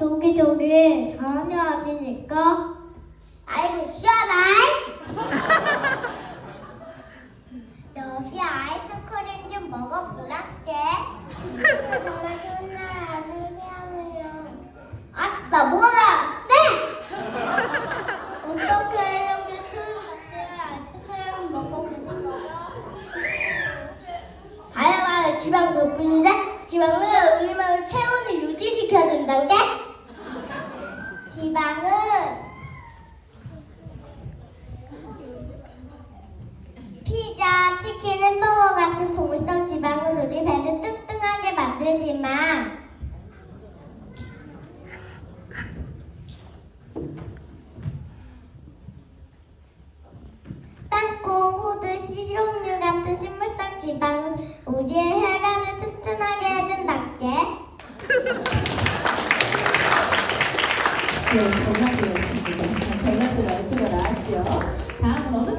아니 아니니까. 아이고 시원해. 여기 아이스크림 좀 먹어볼게. 정말 좋은 날 아들이야요. 아따 뭐라? 네. 어떻게 이렇게 술 같은 아이스크림 먹어보는 거야? 다양한 지방 덕분인데 지방은 우리 몸의 체온을 유지시켜준다는 게 지방은 피자, 치킨, 햄버거 같은 동물성 지방은 우리 배를 뚱뚱하게 만들지만 땅콩, 호두, 식용유 같은 식물성 지방은 우리의 혈관을 튼튼하게 네, 정답이었습니다. 정답도 말투가 나왔죠. 다음은 어느?